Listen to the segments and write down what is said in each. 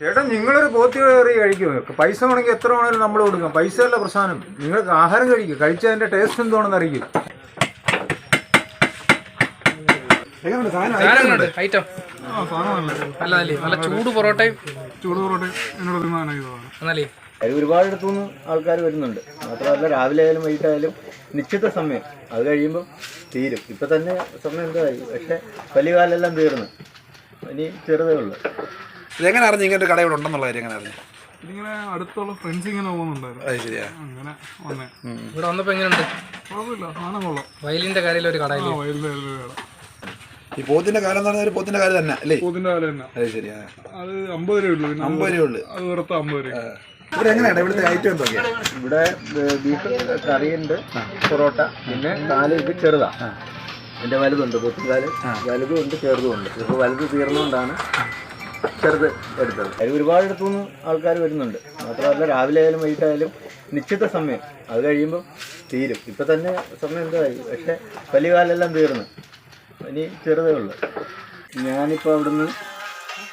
ചേട്ടാ നിങ്ങളൊരു പോത്തി കയറി കഴിക്കും പൈസ വേണമെങ്കിൽ എത്ര വേണമെങ്കിലും നമ്മൾ കൊടുക്കാം. പൈസ അല്ല പ്രശ്നം. നിങ്ങൾക്ക് ആഹാരം കഴിക്കും. കഴിച്ചതിന്റെ ടേസ്റ്റ് എന്താണെന്ന് അറിയിക്കും. എങ്ങനെയുണ്ട്? സാധനം സാധനങ്ങളുണ്ട് ഐറ്റം ആ സാധനം നല്ല നല്ലതല്ലേ നല്ല ചൂട് പൊറോട്ടയും ചൂട് എന്നോട് ഇടത്തുനിന്ന് ആൾക്കാർ വരുന്നുണ്ട്. മാത്രമല്ല രാവിലെ ആയാലും വൈകിട്ടായാലും നിശ്ചിത സമയം. അത് കഴിയുമ്പോൾ തീരും. ഇപ്പം തന്നെ സമയം എന്തായി? പക്ഷേ വലിയ കാലെല്ലാം തീർന്നു. ഇനി ചെറുതേ ഉള്ളൂ. ഇതെങ്ങനെ അറിഞ്ഞു ഇങ്ങനെ ഒരു കട ഇവിടെ ഉണ്ടെന്നുള്ള കാര്യം എങ്ങനെ അറിഞ്ഞു? ഇതിങ്ങനെ അടുത്തുള്ള ഫ്രണ്ട്സ് ഇങ്ങനെ പോകുന്നുണ്ടായിരുന്നു. അത് ശരിയാ. അങ്ങനെ വന്നേ. ഇവിടെ വന്നപ്പോ എങ്ങനെയുണ്ട്? കുഴപ്പമില്ല സാധനം കൊള്ളാം. വയലിന്റെ കാര്യത്തിൽ ഒരു ആ കടയില്ലേ വയലിൽ വയലിൽ വേണം ഈ പോത്തിന്റെ കാലം എന്ന് പറഞ്ഞാൽ ഒരു പോത്തിന്റെ കാലം തന്നെ അല്ലേ? പോത്തിന്റെ വില തന്നെ. അത് ശരിയാ. അത് അമ്പത് രൂപ ഉള്ളൂ പിന്നെ അമ്പത് രൂപ ഉള്ളു. അത് വെറുത്ത അമ്പത് രൂപ ഇവിടെ എങ്ങനെയാണ് ഇവിടുത്തെ ഐറ്റം എന്തൊക്കെയാ? ഇവിടെ ഏർ, ബീഫ് കറിയുണ്ട് പൊറോട്ട പിന്നെ കാൽ ഇത് ചെറുതാ എന്റെ വലുതുണ്ട് പൊത്തുകാൽ വലുതും ഉണ്ട് ചെറുതും ഉണ്ട് ഇപ്പൊ വലുത് തീർന്നുകൊണ്ടാണ് ചെറുത് എടുത്തത്. അതിൽ ഒരുപാട് നിന്ന് ആൾക്കാർ വരുന്നുണ്ട്. മാത്രമല്ല രാവിലെ ആയാലും വൈകിട്ടായാലും നിശ്ചിത സമയം. അത് കഴിയുമ്പോൾ തീരും. ഇപ്പം തന്നെ സമയം എന്തായി? പക്ഷേ വലിയ കാലെല്ലാം തീർന്നു. ഇനി ചെറുതേ ഉള്ളൂ. ഞാനിപ്പോൾ അവിടുന്ന്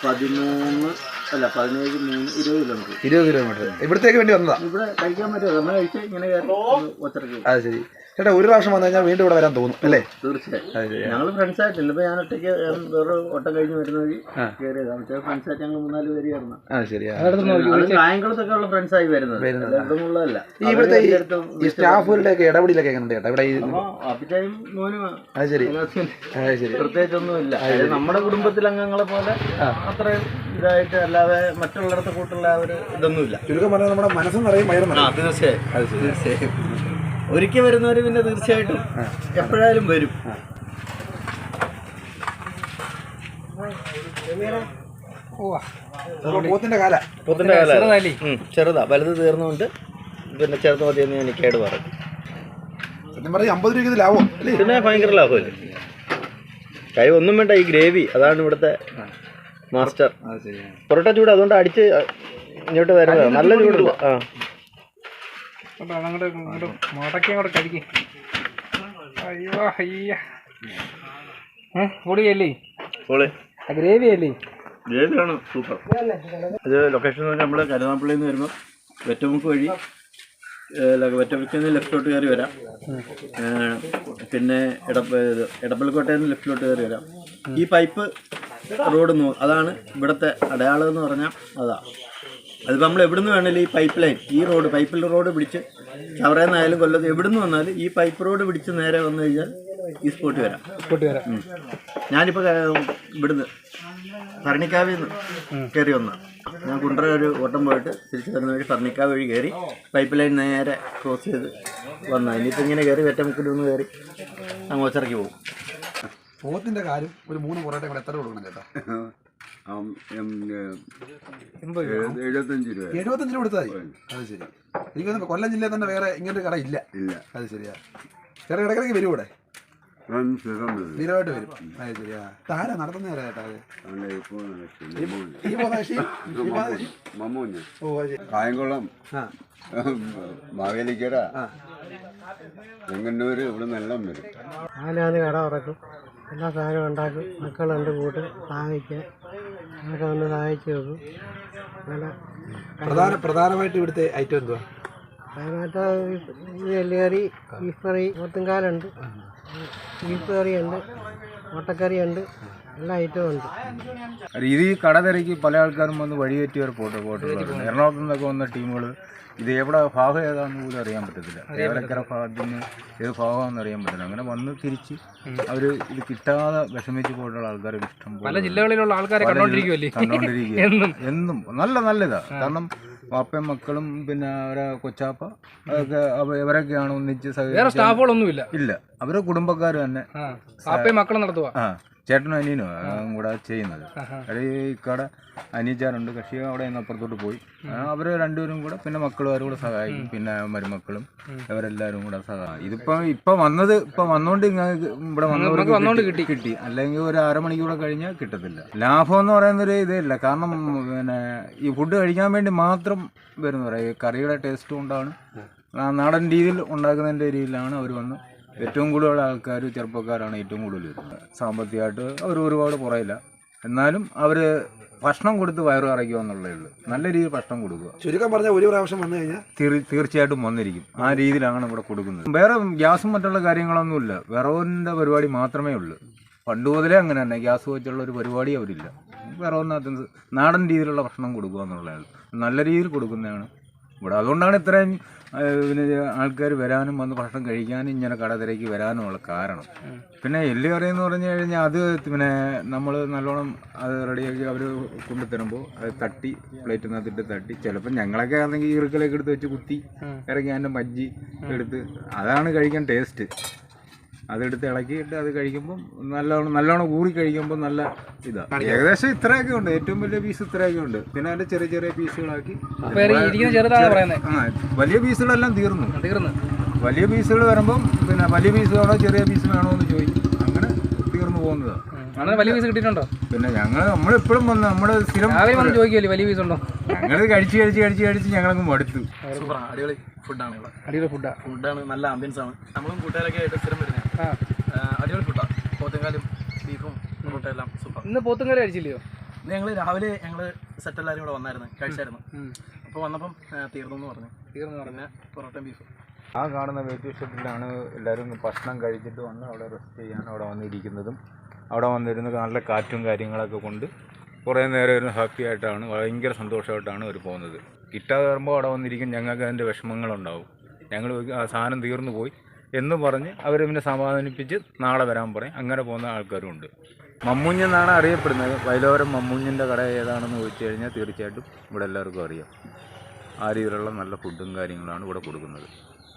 പതിമൂന്ന് അല്ല പതിനേഴ് മൂന്ന് ഇരുപത് കിലോമീറ്റർ ഇരുപത് കിലോമീറ്റർ ഇവിടത്തേക്ക് വേണ്ടി വന്നതാ? ഇവിടെ കഴിക്കാൻ പറ്റുമോ നമ്മൾ കഴിച്ച് ഇങ്ങനെ അത് ശരി. ചേട്ടാ ഒരു പ്രാവശ്യം വന്നു കഴിഞ്ഞാൽ വീണ്ടും ഇവിടെ വരാൻ തോന്നും അല്ലേ? തീർച്ചയായും. ഞങ്ങൾ ഫ്രണ്ട്സ് ആയിട്ട് ഇന്നിപ്പോ ഞാൻ ഒറ്റയ്ക്ക് വേറെ ഓട്ടം കഴിഞ്ഞ് വരുന്ന വഴി കയറിയതാണ് പക്ഷേ ഫ്രണ്ട്സ് ആയിട്ട് ഞങ്ങൾ മൂന്നാൽ പേര് ശരിയാ. കായംകുളത്തൊക്കെ ഉള്ള ഫ്രണ്ട്സ് ആയി വരുന്നത്. ഈ ഇവിടുത്തെ ഈ- സ്റ്റാഫുകളുടെ ഒക്കെ ഇടപെടലൊക്കെ എങ്ങനെയുണ്ട് ചേട്ടാ? ഇവിടെ ഈ അപ്പിച്ചായും മോനും അത് ശരി. അത് പ്രത്യേകിച്ചൊന്നുമില്ല. നമ്മുടെ കുടുംബത്തിലെ അംഗങ്ങളെ പോലെ അത്രയും ഇതായിട്ട് അല്ലാതെ മറ്റുള്ളിടത്ത് കൂട്ടുള്ള ഒരു ഇതൊന്നുമില്ല. ചുരുക്കം പറഞ്ഞാൽ നമ്മുടെ മനസ്സും നിറയും വയറും ആ നിറയും തീർച്ചയായും. തീർച്ചയായും. ഒരിക്കൽ വരുന്നവർ പിന്നെ തീർച്ചയായിട്ടും എപ്പോഴായാലും വരും. നമ്മുടെ പോത്തിന്റെ കാല. പൊത്തിന്റെ ചെറുതല്ലേ? ചെറുതാ. വലുത് തീർന്നുകൊണ്ട് പിന്നെ ചേർത്ത് മതി എന്ന് ഞാൻ കേട് പറയും സത്യം പറഞ്ഞാൽ അമ്പത് രൂപയ്ക്ക് ലാഭം. അല്ലേ? പിന്നെ ഭയങ്കര ലാഭമല്ലേ? കൈ ഒന്നും വേണ്ട ഈ ഗ്രേവി. അതാണ് ഇവിടുത്തെ മാസ്റ്റർ. പൊറോട്ട ചൂട് അതുകൊണ്ട് അടിച്ച് ഇങ്ങോട്ട് വരുന്നത്. നല്ല ചൂടുള്ള ആ. മുടക്കി അങ്ങോട്ട് കഴിക്കേ. അയ്യോ അയ്യ. ഓളെ ഗ്രേവി അല്ലേ ഗ്രേവിയാണ് സൂപ്പർ. ഇത് ലൊക്കേഷൻ എന്ന് പറഞ്ഞാൽ നമ്മൾ കരുനാപ്പള്ളിയിൽ നിന്ന് വരുമ്പോൾ വെറ്റമുക്ക് വഴി വെറ്റമുക്കിൽ നിന്ന് ലെഫ്റ്റിലോട്ട് കയറി വരാം. പിന്നെ എടപ്പ എടപ്പള്ളിക്കോട്ടയിൽ നിന്ന് ലെഫ്റ്റിലോട്ട് കയറി വരാം. ഈ പൈപ്പ് റോഡ് നോ അതാണ് ഇവിടുത്തെ അടയാളം എന്ന് പറഞ്ഞാൽ അതാ. അതിപ്പോൾ നമ്മൾ എവിടുന്ന് വേണമെങ്കിലും ഈ പൈപ്പ് ലൈൻ ഈ റോഡ് പൈപ്പിൽ റോഡ് പിടിച്ച് ചവറയിൽ നിന്നായാലും കൊല്ലത്ത് എവിടുന്ന് വന്നാലും ഈ പൈപ്പ് റോഡ് പിടിച്ച് നേരെ വന്നു കഴിഞ്ഞാൽ ഈ സ്പോട്ട് വരാം. സ്പോട്ട് വരാം. ഞാനിപ്പോൾ ഇവിടുന്ന് ഭരണിക്കാവിൽ നിന്ന് കയറി വന്ന. ഞാൻ കുണ്ടറ ഒരു ഓട്ടം പോയിട്ട് തിരിച്ചു വരുന്ന വഴി ഭരണിക്കാവ് വഴി കയറി പൈപ്പ് ലൈൻ നേരെ ക്രോസ് ചെയ്ത് വന്നാൽ ഇനിയിപ്പോൾ ഇങ്ങനെ കയറി വെറ്റമുക്കിൽ ഒന്ന് കയറി അങ്ങ് ഒച്ചിറക്കി പോകും. പോത്തിന്റെ കാര്യം ഒരു മൂന്ന് പൊറോട്ട കൂടെ എത്ര കൊടുക്കണം ചേട്ടാ? എഴുപത്തഞ്ച് രൂപ. എഴുപത്തഞ്ച് രൂപ കൊടുത്താൽ മതി. അത്. ശരി. എനിക്ക് കൊല്ലം ജില്ലയിൽ തന്നെ വേറെ ഇങ്ങനൊരു കട ഇല്ല. ഇല്ല. അത് ശരിയാ. ചേട്ടാ ഇടക്കിടക്ക് വരും ഇവിടെ. സ്ഥിരമായിട്ട് വരും. അത് ശരിയാ. താര നടത്തുന്ന ചേട്ടാ അത്? ഓ കായംകുളം. ആ. മാവേലിക്കര. ആ ചെങ്ങന്നൂര് ഇവിടെ നിന്നെല്ലാം വരും. നാലാന്ന് കട തുറക്കും. എല്ലാ സാധനവും ഉണ്ടാക്കും. മക്കളുണ്ട് കൂട്ട് സഹായിക്കാൻ. അതൊക്കെ ഒന്ന് സഹായിച്ചു നോക്കും അങ്ങനെ പ്രധാന പ്രധാനമായിട്ട് ഇവിടുത്തെ ഐറ്റം എന്തുവാ? അതിനകത്ത് എല്ലുകറി ബീഫ് കറി പോത്തുംകാലുണ്ട് ബീഫ് കറിയുണ്ട് മുട്ടക്കറിയുണ്ട് ഉണ്ട്. ഇത് ഈ കട തിരക്കി പല ആൾക്കാരും വന്ന് വഴിയേറ്റി വരെ പോട്ട് പോയിട്ടുള്ളത് എറണാകുളത്ത് നിന്നൊക്കെ വന്ന ടീമുകൾ ഇത് എവിടെ ഭാഗം ഏതാണെന്ന് പോലും അറിയാൻ പറ്റത്തില്ല. ഏവലക്കര ഭാഗത്തിന് ഏത് ഭാഗമാണെന്ന് അറിയാൻ പറ്റില്ല അങ്ങനെ വന്ന് തിരിച്ച് അവർ ഇത് കിട്ടാതെ വിഷമിച്ച് പോയിട്ടുള്ള ആൾക്കാർ ഇഷ്ടം പോലെ ജില്ലകളിലുള്ള ആൾക്കാരെ കണ്ടോണ്ടിരിക്കുമല്ലേ കണ്ടോണ്ടിരിക്കുക എന്നും. നല്ല നല്ലതാ. കാരണം വാപ്പയും മക്കളും പിന്നെ അവരെ കൊച്ചാപ്പ അതൊക്കെ ഇവരൊക്കെയാണ് ഒന്നിച്ച് വേറെ സ്റ്റാഫുകളൊന്നുമില്ല ഇല്ല. അവരെ കുടുംബക്കാർ തന്നെ. മക്കളും നടത്തുക ആ. ചേട്ടനും അനിയനും കൂടെ ചെയ്യുന്നത്. അത് ഈ കട അനിയച്ചാറുണ്ട് കക്ഷി അവിടെ നിന്ന് അപ്പുറത്തോട്ട് പോയി. അവർ രണ്ടുപേരും കൂടെ പിന്നെ മക്കളും അവരും കൂടെ സഹായിക്കും. പിന്നെ മരുമക്കളും അവരെല്ലാവരും കൂടെ സഹായിക്കും. ഇതിപ്പം ഇപ്പൊ വന്നത് ഇപ്പൊ വന്നോണ്ട് ഇവിടെ വന്നോണ്ട് കിട്ടി. കിട്ടി. അല്ലെങ്കിൽ ഒരു അരമണിക്കൂടെ കഴിഞ്ഞാൽ കിട്ടത്തില്ല. ലാഭം എന്ന് പറയുന്ന ഒരു ഇല്ല കാരണം പിന്നെ ഈ ഫുഡ് കഴിക്കാൻ വേണ്ടി മാത്രം വരുന്നവരാ. ഈ കറിയുടെ ടേസ്റ്റ് കൊണ്ടാണ് നാടൻ രീതിയിൽ ഉണ്ടാക്കുന്നതിന്റെ രീതിയിലാണ് അവർ വന്ന് ഏറ്റവും കൂടുതൽ ആൾക്കാർ ചെറുപ്പക്കാരാണ് ഏറ്റവും കൂടുതൽ വരുന്നത്. സാമ്പത്തികമായിട്ട് അവർ ഒരുപാട് കുറയില്ല. എന്നാലും അവർ ഭക്ഷണം കൊടുത്ത് വയറു നിറയ്ക്കുക എന്നുള്ളതേ ഉള്ളൂ. നല്ല രീതിയിൽ ഭക്ഷണം കൊടുക്കുക. ചുരുക്കം പറഞ്ഞാൽ ഒരു പ്രാവശ്യം വന്നു കഴിഞ്ഞാൽ തീർച്ചയായിട്ടും വന്നിരിക്കും. ആ രീതിയിലാണ് ഇവിടെ കൊടുക്കുന്നത്. വേറെ ഗ്യാസും മറ്റുള്ള കാര്യങ്ങളൊന്നുമില്ല. വിറവിന്റെ പരിപാടി മാത്രമേ ഉള്ളൂ. പണ്ട് മുതലേ അങ്ങനെ തന്നെ. ഗ്യാസ് വെച്ചുള്ള ഒരു പരിപാടി അവരില്ല. വിറവൊന്നും നാടൻ രീതിയിലുള്ള ഭക്ഷണം കൊടുക്കുക എന്നുള്ളതാണ്. നല്ല രീതിയിൽ കൊടുക്കുന്നതാണ്. ഇവിടെ അതുകൊണ്ടാണ് ഇത്രയും പിന്നെ ആൾക്കാർ വരാനും വന്ന് ഭക്ഷണം കഴിക്കാനും ഇങ്ങനെ കട തിരക്കി വരാനുമുള്ള കാരണം. പിന്നെ എല്ല് കറി എന്ന് പറഞ്ഞു കഴിഞ്ഞാൽ അത് പിന്നെ നമ്മൾ നല്ലോണം അത് റെഡിയാക്കി അവർ കൊണ്ടുതരുമ്പോൾ അത് തട്ടി പ്ലേറ്റിനകത്തിട്ട് തട്ടി. ചിലപ്പോൾ ഞങ്ങളൊക്കെ ആണെങ്കിൽ ഈർക്കലൊക്കെ എടുത്ത് വെച്ച് കുത്തി ഇറങ്ങി അതിന്റെ മജ്ജി എടുത്ത്. അതാണ് കഴിക്കാൻ ടേസ്റ്റ് അതെടുത്ത് ഇളക്കിയിട്ട് അത് കഴിക്കുമ്പോൾ നല്ലോണം നല്ലോണം ഊറി കഴിക്കുമ്പോൾ നല്ല ഇതാണ് ഏകദേശം ഇത്രയൊക്കെ ഉണ്ട്. ഏറ്റവും വലിയ പീസ് ഇത്രയൊക്കെ ഉണ്ട്. പിന്നെ അതിന്റെ ചെറിയ ചെറിയ പീസുകളാക്കി ആ വലിയ പീസുകളെല്ലാം തീർന്നു. തീർന്നു. വലിയ പീസുകൾ വരുമ്പം പിന്നെ വലിയ പീസ് വേണോ ചെറിയ പീസ് വേണോ എന്ന് ചോദിക്കും. അങ്ങനെ തീർന്നു പോകുന്നതാണ് അങ്ങനെ വലിയ പീസ് കിട്ടിയിട്ടുണ്ടോ? പിന്നെ ഞങ്ങൾ നമ്മളെപ്പോഴും വന്ന് നമ്മൾ സ്ഥിരം വന്ന് ചോദിക്കുമല്ലേ വലിയ പീസ് ഉണ്ടോ? ഞങ്ങൾ കഴിച്ച് കഴിച്ച് കഴിച്ച് കഴിച്ച് ഞങ്ങളങ്ങ് മടുത്തു. അടിപൊളി ഫുഡാണ് അടിപൊളി ഫുഡാണ് ഫുഡാണ് നല്ല ആംബിയൻസ് ആണ്. നമ്മളും കൂട്ടുകാരൊക്കെ ആയിട്ട് സ്ഥിരം വരുന്നത് അടിപൊളി ഫുഡാണ് പോത്തങ്കാലും ബീഫും പൊറോട്ട എല്ലാം സൂപ്പർ ഇന്ന് പോത്തുംകറി കഴിച്ചില്ലയോ? ഞങ്ങൾ രാവിലെ ഞങ്ങൾ സെറ്റ് എല്ലാവരും കൂടെ വന്നായിരുന്നു കഴിച്ചായിരുന്നു. അപ്പോൾ വന്നപ്പം ആ, തീർന്നു എന്ന് പറഞ്ഞു. തീർന്നു പറഞ്ഞ. പൊറോട്ടയും ബീഫും. ആ കാണുന്ന വെയിറ്റ് ഷെഡിലാണ് എല്ലാവരും ഭക്ഷണം കഴിച്ചിട്ട് വന്ന് അവിടെ റെസ്റ്റ് ചെയ്യാൻ അവിടെ വന്നിരിക്കുന്നതും. അവിടെ വന്നിരുന്ന് നല്ല കാറ്റും കാര്യങ്ങളൊക്കെ കൊണ്ട് കുറേ നേരം ഒരു ഹാപ്പി ആയിട്ടാണ് ഭയങ്കര സന്തോഷമായിട്ടാണ് അവർ പോകുന്നത്. കിട്ടാതെ വരുമ്പോൾ അവിടെ വന്നിരിക്കും ഞങ്ങൾക്ക് അതിന്റെ വിഷമങ്ങളുണ്ടാവും. ഞങ്ങൾ ആ സാധനം തീർന്നു പോയി. എന്ന് പറഞ്ഞ് അവർ പിന്നെ സമാധാനിപ്പിച്ച് നാളെ വരാൻ പറയും. അങ്ങനെ പോകുന്ന ആൾക്കാരും ഉണ്ട്. മമ്മൂഞ്ഞ് എന്നാണ് അറിയപ്പെടുന്നത്. വയലോരം മമ്മൂഞ്ഞിന്റെ കട ഏതാണെന്ന് ചോദിച്ചു കഴിഞ്ഞാൽ തീർച്ചയായിട്ടും ഇവിടെ എല്ലാവർക്കും അറിയാം. ആ രീതിയിലുള്ള നല്ല ഫുഡും കാര്യങ്ങളാണ് ഇവിടെ കൊടുക്കുന്നത്.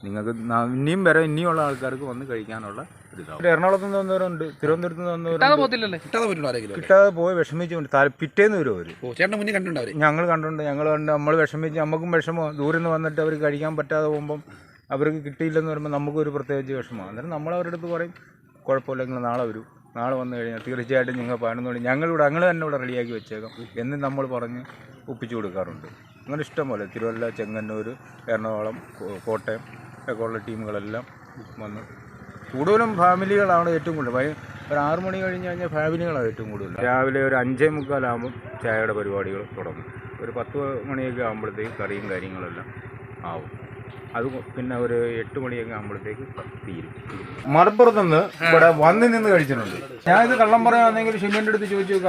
നിങ്ങൾക്ക് ഇനിയും വരെ ഇനിയുള്ള ആൾക്കാർക്ക് വന്ന് കഴിക്കാനുള്ള ഒരിതാവും എറണാകുളത്ത് നിന്ന് വന്നവരുണ്ട്. തിരുവനന്തപുരത്ത് നിന്ന് കിട്ടാതെ വന്നവരുണ്ട് കിട്ടാതെ പറ്റുള്ളൂ ആരെങ്കിലും കിട്ടാതെ പോയി വിഷമിച്ചു പിറ്റേന്ന് വരും അവർ ഞങ്ങൾ കണ്ടിട്ടുണ്ട്. ഞങ്ങൾ കണ്ട് നമ്മൾ വിഷമിച്ച് നമുക്കും വിഷമം. ദൂരെ നിന്ന് വന്നിട്ട് അവർ കഴിക്കാൻ പറ്റാതെ പോകുമ്പം അവർക്ക് കിട്ടിയില്ലെന്ന് പറയുമ്പോൾ നമുക്കൊരു പ്രത്യേകിച്ച് വിഷമമാണ് അന്നേരം നമ്മൾ അവരുടെ അടുത്ത് പറയും കുഴപ്പമില്ല നിങ്ങൾ നാളെ വരൂ. നാളെ വന്നു കഴിഞ്ഞാൽ തീർച്ചയായിട്ടും നിങ്ങൾ പതിനൊന്ന് ഞങ്ങളിവിടെ ഞങ്ങൾ തന്നെ ഇവിടെ റെഡിയാക്കി വെച്ചേക്കാം. എന്ന് നമ്മൾ പറഞ്ഞ് ഒപ്പിച്ചു കൊടുക്കാറുണ്ട്. അങ്ങനെ ഇഷ്ടം പോലെ തിരുവല്ല ചെങ്ങന്നൂർ എറണാകുളം കോട്ടയം ഒക്കെ ഉള്ള ടീമുകളെല്ലാം വന്ന്. കൂടുതലും ഫാമിലികളാണ് ഏറ്റവും കൂടുതൽ. ഒരു ആറു മണി കഴിഞ്ഞ് കഴിഞ്ഞാൽ ഫാമിലികളാണ് ഏറ്റവും കൂടുതൽ. രാവിലെ ഒരു അഞ്ചേ മുക്കാലാകുമ്പോൾ ചായയുടെ പരിപാടികൾ തുടങ്ങും. ഒരു പത്ത് മണിയൊക്കെ ആകുമ്പോഴത്തേക്ക് കറിയും കാര്യങ്ങളെല്ലാം ആവും. അത് പിന്നെ ഒരു എട്ട് മണിയൊക്കെ ആകുമ്പോഴത്തേക്ക് തീരും. മലപ്പുറത്തുനിന്ന് ഇവിടെ വന്നു നിന്ന് കഴിച്ചിട്ടുണ്ട്. ഞാൻ ഇത് കള്ളം പറയാന്നെങ്കിൽ ഷിമിന്റെ അടുത്ത് ചോദിച്ചു